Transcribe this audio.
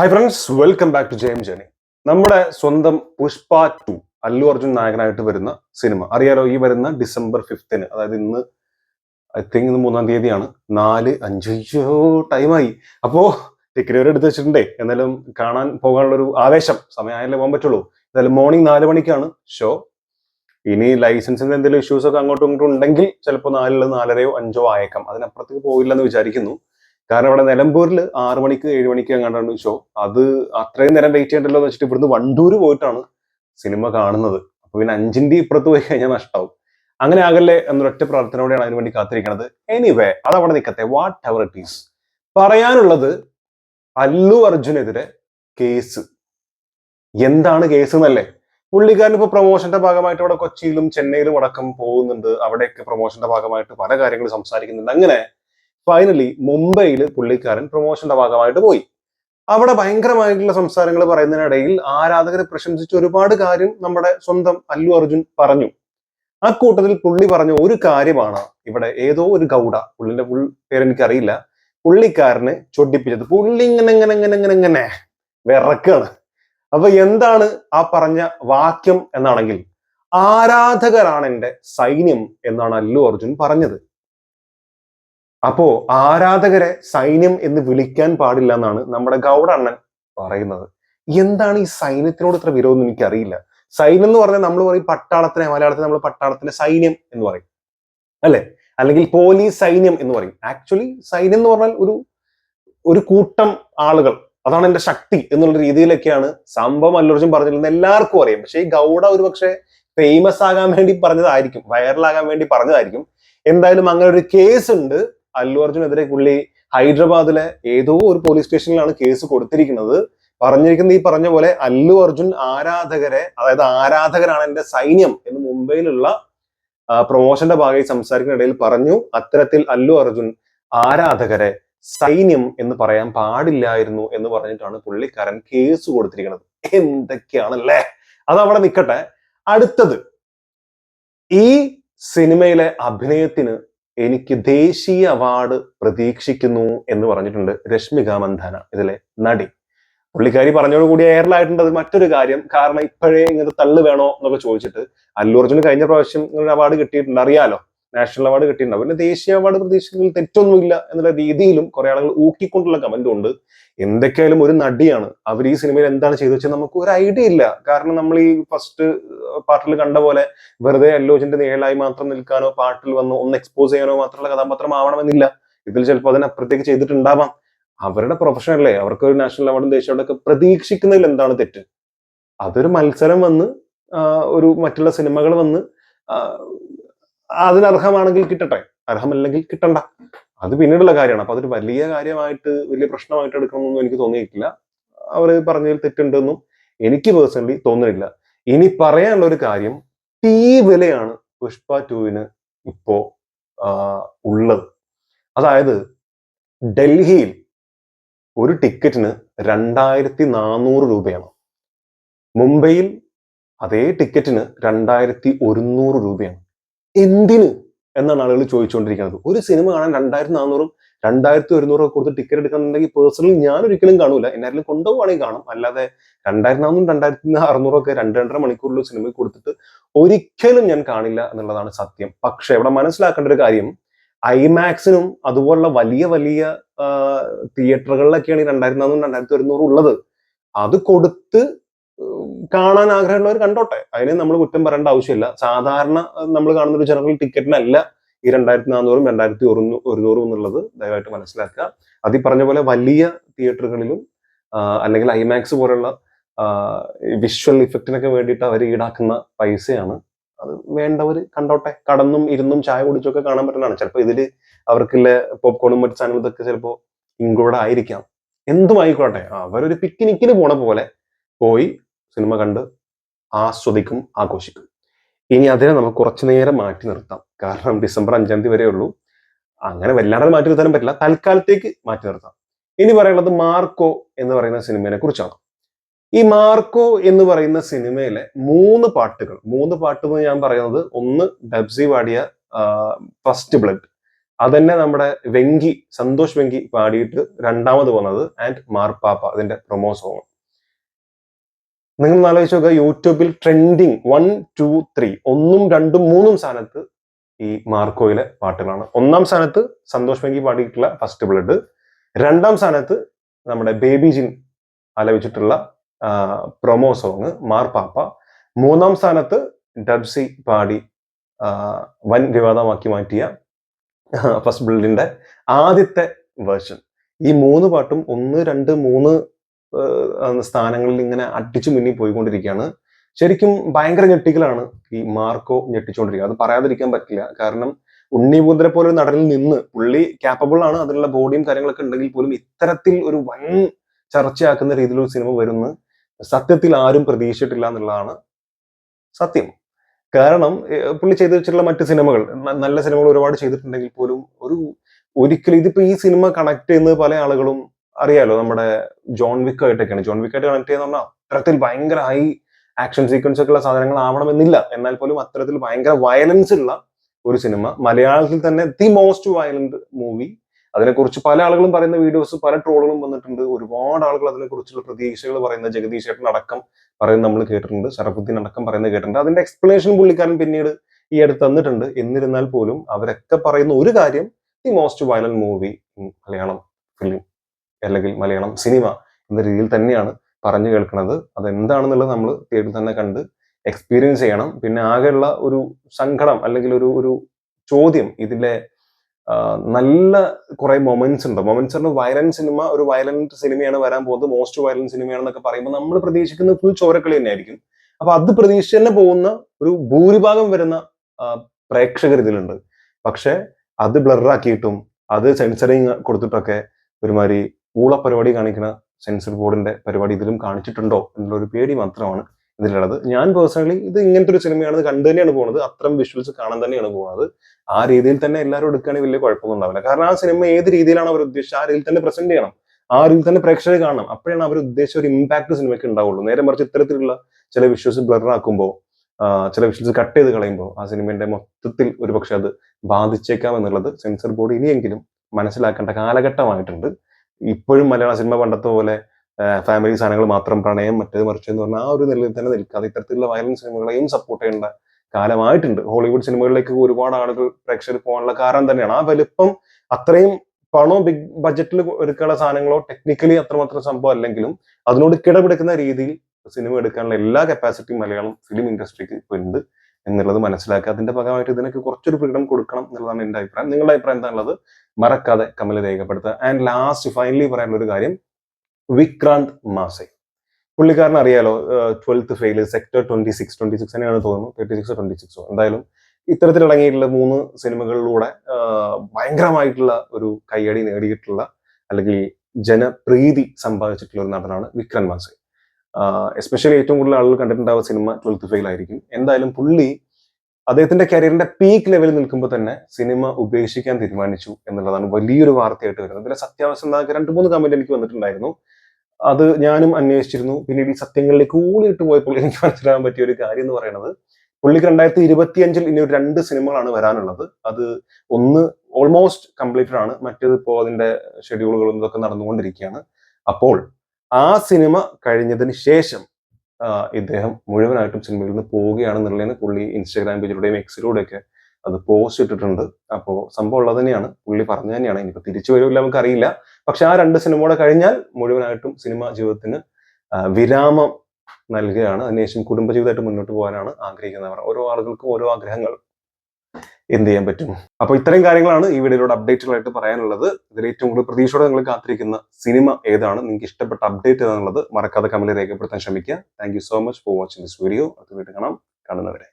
Hi friends welcome back to ജെയിം journey നമ്മുടെ സ്വന്തം Pushpa to Allu Arjun നായകനായിട്ട് വരുന്ന സിനിമ. അറിയാലോ ഈ വരുന്ന ഡിസംബർ ഫിഫ്തിന് അതായത് ഇന്ന് ഐ തിങ്ക് ഇന്ന് മൂന്നാം തീയതിയാണ്. നാല് അഞ്ച് അയ്യോ ടൈമായി അപ്പോ ടിക്കറ്റ് വരെ എടുത്ത് വെച്ചിട്ടുണ്ടേ. എന്നാലും കാണാൻ പോകാനുള്ളൊരു ആവേശം. സമയമായാലേ പോകാൻ പറ്റുള്ളൂ. എന്തായാലും മോർണിംഗ് നാല് മണിക്കാണ് ഷോ ഇനി ലൈസൻസിന്റെ എന്തെങ്കിലും ഇഷ്യൂസ് ഒക്കെ അങ്ങോട്ടും ഇങ്ങോട്ടും ഉണ്ടെങ്കിൽ ചിലപ്പോൾ നാലിൽ നാലരയോ അഞ്ചോ ആയേക്കാം. അതിനപ്പുറത്തേക്ക് പോയില്ലെന്ന് വിചാരിക്കുന്നു. കാരണം ഇവിടെ നിലമ്പൂരിൽ ആറ് മണിക്ക് ഏഴ് മണിക്ക് എങ്ങാണ്ടാണ് ഷോ അത് അത്രയും നേരം വെയിറ്റ് ചെയ്യണ്ടല്ലോ എന്ന് വെച്ചിട്ട് ഇവിടുന്ന് വണ്ടൂര് പോയിട്ടാണ് സിനിമ കാണുന്നത്. അപ്പൊ പിന്നെ അഞ്ചിന്റെ ഇപ്പുറത്ത് പോയി കഴിഞ്ഞാൽ നഷ്ടമാവും അങ്ങനെ ആകല്ലേ എന്നൊരൊറ്റ പ്രാർത്ഥനയോടെയാണ് അതിനു വേണ്ടി കാത്തിരിക്കുന്നത് എനിവേ അതവിടെ നിൽക്കട്ടെ വാട്ട് എവർ ഇറ്റ് ഈസ് പറയാനുള്ളത് അല്ലു അർജുനെതിരെ കേസ്. എന്താണ് കേസ് എന്നല്ലേ? പുള്ളിക്കാരൻ ഇപ്പൊ പ്രൊമോഷന്റെ ഭാഗമായിട്ട് ഇവിടെ കൊച്ചിയിലും ചെന്നൈയിലും അടക്കം പോകുന്നുണ്ട്. അവിടെയൊക്കെ പ്രൊമോഷന്റെ ഭാഗമായിട്ട് പല കാര്യങ്ങളും സംസാരിക്കുന്നുണ്ട്. അങ്ങനെ ഫൈനലി മുംബൈയിൽ പുള്ളിക്കാരൻ പ്രൊമോഷന്റെ ഭാഗമായിട്ട് പോയി. അവിടെ ഭയങ്കരമായിട്ടുള്ള സംസാരങ്ങൾ പറയുന്നതിനിടയിൽ ആരാധകരെ പ്രശംസിച്ച ഒരുപാട് കാര്യം നമ്മുടെ സ്വന്തം അല്ലു അർജുൻ പറഞ്ഞു. ആ കൂട്ടത്തിൽ പുള്ളി പറഞ്ഞ ഒരു കാര്യമാണ് ഇവിടെ ഏതോ ഒരു ഗൗഡ പുള്ളിന്റെ ഫുൾ പേരെനിക്കറിയില്ല പുള്ളിക്കാരനെ ചൊടിപ്പിച്ചത്. പുള്ളി ഇങ്ങനെ ഇങ്ങനെ ഇങ്ങനെ ഇങ്ങനെ ഇങ്ങനെ വിറക്കാണ്. അപ്പൊ എന്താണ് ആ പറഞ്ഞ വാക്യം എന്നാണെങ്കിൽ ആരാധകരാണ് എന്റെ സൈന്യം എന്നാണ് അല്ലു അർജുൻ പറഞ്ഞത്. അപ്പോ ആരാധകരെ സൈന്യം എന്ന് വിളിക്കാൻ പാടില്ല എന്നാണ് നമ്മുടെ ഗൗഡണ്ണൻ പറയുന്നത്. എന്താണ് ഈ സൈന്യത്തിനോട് ഇത്ര വിരോധം എനിക്കറിയില്ല. സൈന്യം എന്ന് പറഞ്ഞാൽ നമ്മൾ പറയും പട്ടാളത്തിനെ മലയാളത്തിൽ നമ്മൾ പട്ടാളത്തിന്റെ സൈന്യം എന്ന് പറയും. അല്ലെ? അല്ലെങ്കിൽ പോലീസ് സൈന്യം എന്ന് പറയും. ആക്ച്വലി സൈന്യം എന്ന് പറഞ്ഞാൽ ഒരു ഒരു കൂട്ടം ആളുകൾ. അതാണ് എന്റെ ശക്തി എന്നുള്ള രീതിയിലൊക്കെയാണ് സംഭവം അല്ലർജുൻ പറഞ്ഞിരുന്നത്. എല്ലാവർക്കും അറിയാം. പക്ഷേ ഈ ഗൗഡ ഒരു പക്ഷേ ഫേമസ് ആകാൻ വേണ്ടി പറഞ്ഞതായിരിക്കും. വൈറലാകാൻ വേണ്ടി പറഞ്ഞതായിരിക്കും. എന്തായാലും അങ്ങനെ ഒരു കേസ് ഉണ്ട്. അല്ലു അർജുനെതിരെ പുള്ളി ഹൈദരാബാദിലെ ഏതോ ഒരു പോലീസ് സ്റ്റേഷനിലാണ് കേസ് കൊടുത്തിരിക്കുന്നത്. പറഞ്ഞിരിക്കുന്ന ഈ പറഞ്ഞ പോലെ അല്ലു അർജുൻ ആരാധകരെ അതായത് ആരാധകരാണ് എന്റെ സൈന്യം എന്ന് മുംബൈയിലുള്ള പ്രൊമോഷന്റെ ഭാഗമായി സംസാരിക്കുന്ന ഇടയിൽ പറഞ്ഞു അത്തരത്തിൽ അല്ലു അർജുൻ ആരാധകരെ സൈന്യം എന്ന് പറയാൻ പാടില്ലായിരുന്നു എന്ന് പറഞ്ഞിട്ടാണ് പുള്ളിക്കാരൻ കേസ് കൊടുത്തിരിക്കുന്നത്. എന്തൊക്കെയാണല്ലേ? അത് അവിടെ നിൽക്കട്ടെ അടുത്തത് ഈ സിനിമയിലെ അഭിനയത്തിന് എനിക്ക് ദേശീയ അവാർഡ് പ്രതീക്ഷിക്കുന്നു എന്ന് പറഞ്ഞിട്ടുണ്ട് രശ്മിക മന്ദാന ഇതിലെ നടി. പുള്ളിക്കാരി പറഞ്ഞോടുകൂടി എയറിലായിട്ടുണ്ട് അത് മറ്റൊരു കാര്യം. കാരണം ഇപ്പോഴേ ഇങ്ങനത്തെ തള്ളു വേണോ എന്നൊക്കെ ചോദിച്ചിട്ട് അല്ലു അർജുന് കഴിഞ്ഞ പ്രാവശ്യം അവാർഡ് കിട്ടിയിട്ടുണ്ട് അറിയാലോ നാഷണൽ അവാർഡ് കിട്ടിയിട്ടുണ്ടാവും പിന്നെ ദേശീയ അവാർഡ് പ്രതീക്ഷിക്കുന്നതിൽ തെറ്റൊന്നുമില്ല എന്നുള്ള രീതിയിലും കുറെ ആളുകൾ ഊക്കിക്കൊണ്ടുള്ള കമന്റും ഉണ്ട്. എന്തൊക്കെയായാലും ഒരു നടിയാണ്. അവർ ഈ സിനിമയിൽ എന്താണ് ചെയ്തു വെച്ചാൽ നമുക്ക് ഒരു ഐഡിയ ഇല്ല. കാരണം നമ്മൾ ഈ ഫസ്റ്റ് പാർട്ടിൽ കണ്ട പോലെ വെറുതെ അല്ലോജിന്റെ നേളായി മാത്രം നിൽക്കാനോ പാട്ടിൽ വന്ന് ഒന്ന് എക്സ്പോസ് ചെയ്യാനോ മാത്രമുള്ള കഥാപാത്രം ആവണമെന്നില്ല. ഇതിൽ ചിലപ്പോൾ അതിനപ്പുറത്തേക്ക് ചെയ്തിട്ടുണ്ടാവാം. അവരുടെ പ്രൊഫഷൻ അല്ലേ? അവർക്ക് ഒരു നാഷണൽ അവാർഡും ദേശീയ അവാർഡൊക്കെ പ്രതീക്ഷിക്കുന്നതിൽ എന്താണ് തെറ്റ്? അതൊരു മത്സരം വന്ന് ഒരു മറ്റുള്ള സിനിമകൾ വന്ന് അതിനർഹമാണെങ്കിൽ കിട്ടട്ടെ. അർഹമല്ലെങ്കിൽ കിട്ടണ്ട. അത് പിന്നീടുള്ള കാര്യമാണ്. അപ്പൊ അതൊരു വലിയ കാര്യമായിട്ട് വലിയ പ്രശ്നമായിട്ട് എടുക്കണമെന്നൊന്നും എനിക്ക് തോന്നിയിട്ടില്ല. അവർ പറഞ്ഞതിൽ തെറ്റുണ്ടെന്നും എനിക്ക് പേഴ്സണലി തോന്നുന്നില്ല. ഇനി പറയാനുള്ള ഒരു കാര്യം തീ വിലയാണ് പുഷ്പ ടുവിന് ഇപ്പോ ഉള്ളത്. അതായത് ഡൽഹിയിൽ ഒരു ടിക്കറ്റിന് രണ്ടായിരത്തി നാനൂറ് രൂപയാണ്. മുംബൈയിൽ അതേ ടിക്കറ്റിന് രണ്ടായിരത്തി ഒരുന്നൂറ് രൂപയാണ്. എന്തിന് എന്നാണ് ആളുകൾ ചോദിച്ചുകൊണ്ടിരിക്കുന്നത്. ഒരു സിനിമ കാണാൻ രണ്ടായിരത്തി നാനൂറും രണ്ടായിരത്തി ഒരുന്നൂറും ഒക്കെ കൊടുത്ത് ടിക്കറ്റ് എടുക്കുന്നുണ്ടെങ്കിൽ പേഴ്സണലി ഞാൻ ഒരിക്കലും കാണൂല എന്നാലും കൊണ്ടുപോവാണെങ്കിൽ കാണും. അല്ലാതെ രണ്ടായിരത്തി നാനൂറും രണ്ടായിരത്തി അറുന്നൂറും ഒക്കെ രണ്ട് രണ്ടര മണിക്കൂറിൽ സിനിമ കൊടുത്തിട്ട് ഒരിക്കലും ഞാൻ കാണില്ല എന്നുള്ളതാണ് സത്യം. പക്ഷെ ഇവിടെ മനസ്സിലാക്കേണ്ട ഒരു കാര്യം ഐമാക്സിനും അതുപോലുള്ള വലിയ വലിയ തിയേറ്ററുകളിലൊക്കെയാണ് രണ്ടായിരത്തി നാനൂറും രണ്ടായിരത്തി ഒരുന്നൂറും ഉള്ളത്. അത് കൊടുത്ത് കാണാൻ ആഗ്രഹമുള്ളവർ കണ്ടോട്ടെ. അതിനെ നമ്മൾ കുറ്റം പറയേണ്ട ആവശ്യമില്ല. സാധാരണ നമ്മൾ കാണുന്ന ഒരു ജനറൽ ടിക്കറ്റിനല്ല ഈ രണ്ടായിരത്തി നാനൂറും രണ്ടായിരത്തി ഒരുന്നൂറും എന്നുള്ളത് ദയവായിട്ട് മനസ്സിലാക്കുക. അത് പറഞ്ഞ പോലെ വലിയ തിയേറ്ററുകളിലും അല്ലെങ്കിൽ ഐമാക്സ് പോലുള്ള വിഷ്വൽ ഇഫക്റ്റിനൊക്കെ വേണ്ടിയിട്ട് അവർ ഈടാക്കുന്ന പൈസയാണ്. അത് വേണ്ടവർ കണ്ടോട്ടെ. കടന്നും ഇരുന്നും ചായ കുടിച്ചൊക്കെ കാണാൻ പറ്റുന്നതാണ്. ചിലപ്പോൾ ഇതിൽ അവർക്കുള്ള പോപ്കോണും മറ്റു സാധനങ്ങളും ഇതൊക്കെ ചിലപ്പോൾ ഇൻക്ലൂഡ് ആയിരിക്കാം. എന്തും ആയിക്കോട്ടെ. അവരൊരു പിക്നിക്കിന് പോണ പോലെ പോയി സിനിമ കണ്ട് ആസ്വദിക്കും ആഘോഷിക്കും. ഇനി അതിനെ നമുക്ക് കുറച്ചു നേരം മാറ്റി നിർത്താം. കാരണം ഡിസംബർ അഞ്ചാം തീയതി വരെ ഉള്ളൂ. അങ്ങനെ വല്ലാതെ മാറ്റി നിർത്താനും പറ്റില്ല. തൽക്കാലത്തേക്ക് മാറ്റി നിർത്താം. ഇനി പറയുന്നത് മാർക്കോ എന്ന് പറയുന്ന സിനിമയെ കുറിച്ചാണ്. ഈ മാർക്കോ എന്ന് പറയുന്ന സിനിമയിലെ മൂന്ന് പാട്ടുകൾ മൂന്ന് പാട്ട് എന്ന് ഞാൻ പറയുന്നത് ഒന്ന് ഡബ്സി പാടിയ ഫസ്റ്റ് ബ്ലഡ്. അതന്നെ നമ്മുടെ വെങ്കി സന്തോഷ് വെങ്കി പാടിയിട്ട് രണ്ടാമത് വന്നത് ആൻഡ് മാർപ്പാപ്പ അതിന്റെ പ്രൊമോ സോങ് നിങ്ങൾ ആലോചിച്ച് നോക്കുക യൂട്യൂബിൽ ട്രെൻഡിങ് വൺ ടു ത്രീ ഒന്നും രണ്ടും മൂന്നും സ്ഥാനത്ത് ഈ മാർക്കോയിലെ പാട്ടുകളാണ്. ഒന്നാം സ്ഥാനത്ത് സന്തോഷ് വെങ്കി പാടിയിട്ടുള്ള ഫസ്റ്റ് ബ്ലഡ് രണ്ടാം സ്ഥാനത്ത് നമ്മുടെ ബേബി ജിൻ ആലപിച്ചിട്ടുള്ള പ്രൊമോ സോങ് മാർപ്പാപ്പ മൂന്നാം സ്ഥാനത്ത് ഡബ്സി പാടി വൻ വിവാദമാക്കി മാറ്റിയ ഫസ്റ്റ് ബ്ലഡിന്റെ ആദ്യത്തെ വേർഷൻ ഈ മൂന്ന് പാട്ടും ഒന്ന് രണ്ട് മൂന്ന് സ്ഥാനങ്ങളിൽ ഇങ്ങനെ അടിച്ചു മുന്നിൽ പോയിക്കൊണ്ടിരിക്കുകയാണ്. ശരിക്കും ഭയങ്കര ഞെട്ടിക്കലാണ് ഈ മാർക്കോ ഞെട്ടിച്ചുകൊണ്ടിരിക്കുക. അത് പറയാതിരിക്കാൻ പറ്റില്ല. കാരണം ഉണ്ണി ഉണ്ണിമുദ്രെ പോലെ ഒരു നടനിൽ നിന്ന് പുള്ളി ക്യാപ്പബിൾ ആണ്. അതിനുള്ള ബോഡിയും കാര്യങ്ങളൊക്കെ ഉണ്ടെങ്കിൽ പോലും ഇത്തരത്തിൽ ഒരു വൻ ചർച്ചയാക്കുന്ന രീതിയിൽ ഒരു സിനിമ വരുന്ന സത്യത്തിൽ ആരും പ്രതീക്ഷിച്ചിട്ടില്ല എന്നുള്ളതാണ് സത്യം. കാരണം പുള്ളി ചെയ്തു വെച്ചിട്ടുള്ള മറ്റു സിനിമകൾ നല്ല സിനിമകൾ ഒരുപാട് ചെയ്തിട്ടുണ്ടെങ്കിൽ പോലും ഒരു ഒരിക്കലും ഇതിപ്പോ ഈ സിനിമ കണക്ട് ചെയ്യുന്നത് പല ആളുകളും അറിയാലോ നമ്മുടെ ജോൺ വിക്ക് ആയിട്ടൊക്കെയാണ്. ജോൺ വിക്ക് ആയിട്ട് കണക്ട് ചെയ്യുന്ന പറഞ്ഞാൽ അത്തരത്തിൽ ഭയങ്കര ഹൈ ആക്ഷൻ സീക്വൻസ് ഒക്കെ ഉള്ള സാധനങ്ങൾ ആവണമെന്നില്ല എന്നാൽ പോലും അത്തരത്തിൽ ഭയങ്കര വയലൻസ് ഉള്ള ഒരു സിനിമ മലയാളത്തിൽ തന്നെ ദി മോസ്റ്റ് വയലന്റ് മൂവി അതിനെക്കുറിച്ച് പല ആളുകളും പറയുന്ന വീഡിയോസ് പല ട്രോളുകളും വന്നിട്ടുണ്ട്. ഒരുപാട് ആളുകൾ അതിനെക്കുറിച്ചുള്ള പ്രതീക്ഷകൾ പറയുന്ന ജഗദീഷ് ചേട്ടൻ അടക്കം പറയുന്നത് നമ്മൾ കേട്ടിട്ടുണ്ട്. ശരഫുദ്ദീൻ അടക്കം പറയുന്നത് കേട്ടിട്ടുണ്ട്. അതിന്റെ എക്സ്പ്ലനേഷൻ പുള്ളിക്കാരൻ പിന്നീട് ഈ അടുത്ത് തന്നിട്ടുണ്ട്. എന്നിരുന്നാൽ പോലും അവരൊക്കെ പറയുന്ന ഒരു കാര്യം the most violent movie Malayalam അല്ലെങ്കിൽ മലയാളം സിനിമ എന്ന രീതിയിൽ തന്നെയാണ് പറഞ്ഞു കേൾക്കുന്നത്. അതെന്താണെന്നുള്ളത് നമ്മൾ തിയേറ്ററിൽ തന്നെ കണ്ട് എക്സ്പീരിയൻസ് ചെയ്യണം. പിന്നെ ആകെയുള്ള ഒരു സങ്കടം അല്ലെങ്കിൽ ഒരു ഒരു ചോദ്യം ഇതിലെ നല്ല കുറെ മൊമെന്റ്സ് ഉണ്ട്. മൊമെന്റ്സ് പറഞ്ഞ വയലന്റ് സിനിമ ഒരു വയലന്റ് സിനിമയാണ് വരാൻ പോകുന്നത്. മോസ്റ്റ് വയലന്റ് സിനിമയാണെന്നൊക്കെ പറയുമ്പോൾ നമ്മൾ പ്രതീക്ഷിക്കുന്ന ഫുൾ ചോരക്കളി തന്നെയായിരിക്കും. അപ്പൊ അത് പ്രതീക്ഷിച്ച് തന്നെ പോകുന്ന ഒരു ഭൂരിഭാഗം വരുന്ന പ്രേക്ഷകർ ഇതിലുണ്ട്. പക്ഷെ അത് ബ്ലറാക്കിയിട്ടും അത് സെൻസറിങ് കൊടുത്തിട്ടൊക്കെ ഒരുമാതിരി ഊള പരിപാടി കാണിക്കുന്ന സെൻസർ ബോർഡിന്റെ പരിപാടി ഇതിലും കാണിച്ചിട്ടുണ്ടോ എന്നുള്ളൊരു പേടി മാത്രമാണ് ഇതിലുള്ളത്. ഞാൻ പേഴ്സണലി ഇത് ഇങ്ങനത്തെ ഒരു സിനിമയാണ് കണ്ടു തന്നെയാണ് പോകുന്നത് അത്തരം വിഷ്വൽസ് കാണാൻ തന്നെയാണ് പോകുന്നത് ആ രീതിയിൽ തന്നെ എല്ലാവരും എടുക്കുകയാണെങ്കിൽ വലിയ കുഴപ്പമൊന്നും ഉണ്ടാവില്ല. കാരണം ആ സിനിമ ഏത് രീതിയിലാണ് അവർ ഉദ്ദേശിച്ചത്? ആ രീതിയിൽ തന്നെ പ്രസന്റ് ചെയ്യണം. ആ രീതിയിൽ തന്നെ പ്രേക്ഷകർ കാണണം. അപ്പോഴാണ് അവർ ഉദ്ദേശിച്ച ഒരു ഇമ്പാക്ട് സിനിമയ്ക്ക് ഉണ്ടാവുള്ളൂ. നേരെ മറിച്ച് ഇത്തരത്തിലുള്ള ചില വിഷ്വൽസ് ബ്ലറാക്കുമ്പോൾ ചില വിഷ്വൽസ് കട്ട് ചെയ്ത് കളയുമ്പോൾ ആ സിനിമയുടെ മൊത്തത്തിൽ ഒരുപക്ഷെ അത് ബാധിച്ചേക്കാം എന്നുള്ളത് സെൻസർ ബോർഡ് ഇനിയെങ്കിലും മനസ്സിലാക്കേണ്ട കാലഘട്ടമായിട്ടുണ്ട്. ഇപ്പോഴും മലയാള സിനിമ പണ്ടത്തെ പോലെ ഫാമിലി സാധനങ്ങൾ മാത്രം പ്രണയം മറ്റേത് മറിച്ച് എന്ന് പറഞ്ഞാൽ ആ ഒരു നിലയിൽ തന്നെ നിൽക്കാതെ ഇത്തരത്തിലുള്ള വയലൻസ് സിനിമകളെയും സപ്പോർട്ട് ചെയ്യേണ്ട കാലമായിട്ടുണ്ട്. ഹോളിവുഡ് സിനിമകളിലേക്ക് ഒരുപാട് ആളുകൾ പ്രേക്ഷകർ പോകാനുള്ള കാരണം തന്നെയാണ്. ആ വലിപ്പം അത്രയും പണോ ബിഗ് ബഡ്ജറ്റിൽ എടുക്കാനുള്ള സാധനങ്ങളോ ടെക്നിക്കലി അത്രമാത്രം സംഭവം അല്ലെങ്കിലും അതിനോട് കിടപിടിക്കുന്ന രീതിയിൽ സിനിമ എടുക്കാനുള്ള എല്ലാ കപ്പാസിറ്റിയും മലയാളം ഫിലിം ഇൻഡസ്ട്രിക്ക് ഇപ്പോൾ ഉണ്ട്. എന്നുള്ളത് മനസ്സിലാക്കുക. അതിന്റെ ഭാഗമായിട്ട് ഇതിനൊക്കെ കുറച്ചൊരു ഫ്രീഡം കൊടുക്കണം എന്നുള്ളതാണ് എന്റെ അഭിപ്രായം. നിങ്ങളുടെ അഭിപ്രായം എന്താണുള്ളത്? മറക്കാതെ കമൽ രേഖപ്പെടുത്തുക. ആൻഡ് ലാസ്റ്റ് ഫൈനലി പറയാനുള്ള ഒരു കാര്യം വിക്രാന്ത് മാസെ. പുള്ളിക്കാരൻ അറിയാലോ twelfth fail sector twenty six twenty six തന്നെയാണ് തോന്നുന്നു. തേർട്ടി സിക്സ് ട്വന്റി സിക്സോ എന്തായാലും ഇത്തരത്തിൽ ഇറങ്ങിയിട്ടുള്ള മൂന്ന് സിനിമകളിലൂടെ ഭയങ്കരമായിട്ടുള്ള ഒരു കയ്യടി നേടിയിട്ടുള്ള അല്ലെങ്കിൽ ജനപ്രീതി സമ്പാദിച്ചിട്ടുള്ള ഒരു നടനാണ് വിക്രം മാസെ. എസ്പെഷ്യലി ഏറ്റവും കൂടുതൽ ആളുകൾ കണ്ടിട്ടുണ്ടാവുക സിനിമ ട്വൽത്ത് ഫെയിൽ ആയിരിക്കും. എന്തായാലും പുള്ളി അദ്ദേഹത്തിന്റെ കരിയറിന്റെ പീക്ക് ലെവലിൽ നിൽക്കുമ്പോൾ തന്നെ സിനിമ ഉപേക്ഷിക്കാൻ തീരുമാനിച്ചു എന്നുള്ളതാണ് വലിയൊരു വാർത്തയായിട്ട് വരുന്നത്. ഇതിലെ സത്യാവസ്ഥ എന്താ രണ്ട് മൂന്ന് കമന്റ് എനിക്ക് വന്നിട്ടുണ്ടായിരുന്നു. അത് ഞാനും അന്വേഷിച്ചിരുന്നു. പിന്നീട് ഈ സത്യങ്ങളിലേക്ക് ഊളിയിട്ട് പോയപ്പോൾ എനിക്ക് മനസ്സിലാകാൻ പറ്റിയ ഒരു കാര്യം എന്ന് പറയുന്നത് പുള്ളിക്ക് രണ്ടായിരത്തി ഇരുപത്തി അഞ്ചിൽ ഇനി ഒരു രണ്ട് സിനിമകളാണ് വരാനുള്ളത്. അത് ഒന്ന് ഓൾമോസ്റ്റ് കംപ്ലീറ്റഡ് ആണ്. മറ്റേത് ഇപ്പോൾ അതിന്റെ ഷെഡ്യൂളുകളും ഇതൊക്കെ നടന്നുകൊണ്ടിരിക്കുകയാണ്. അപ്പോൾ ആ സിനിമ കഴിഞ്ഞതിന് ശേഷം ഇദ്ദേഹം മുഴുവനായിട്ടും സിനിമയിൽ നിന്ന് പോവുകയാണെന്നുള്ളതിന് പുള്ളി ഇൻസ്റ്റാഗ്രാം പേജിലൂടെയും എക്സിലൂടെയൊക്കെ അത് പോസ്റ്റ് ഇട്ടിട്ടുണ്ട്. അപ്പോൾ സംഭവം ഉള്ളത് തന്നെയാണ്. പുള്ളി പറഞ്ഞു തന്നെയാണ്. ഇനിയിപ്പോൾ തിരിച്ചു വരുമില്ല നമുക്ക് അറിയില്ല. പക്ഷെ ആ രണ്ട് സിനിമയുടെ കഴിഞ്ഞാൽ മുഴുവനായിട്ടും സിനിമ ജീവിതത്തിന് വിരാമം നൽകുകയാണ്. അതിനുശേഷം കുടുംബജീവിതമായിട്ട് മുന്നോട്ട് പോകാനാണ് ആഗ്രഹിക്കുന്നവർ. ഓരോ ആളുകൾക്കും ഓരോ ആഗ്രഹങ്ങൾ. എന്ത് ചെയ്യാൻ പറ്റും? അപ്പോൾ ഇത്രയും കാര്യങ്ങളാണ് ഈ വീഡിയോയിലൂടെ അപ്ഡേറ്റുകളായിട്ട് പറയാനുള്ളത്. ഇതിൽ ഏറ്റവും കൂടുതൽ പ്രതീക്ഷയോടെ നിങ്ങൾ കാത്തിരിക്കുന്ന സിനിമ ഏതാണ്? നിങ്ങൾക്ക് ഇഷ്ടപ്പെട്ട അപ്ഡേറ്റ് ഏതാണെന്നുള്ളത് മറക്കാതെ കമന്റ് രേഖപ്പെടുത്താൻ ശ്രമിക്കുക. Thank so much for watching this video അത് വീട്ടിൽ കാണാം. കാണുന്നവരെ.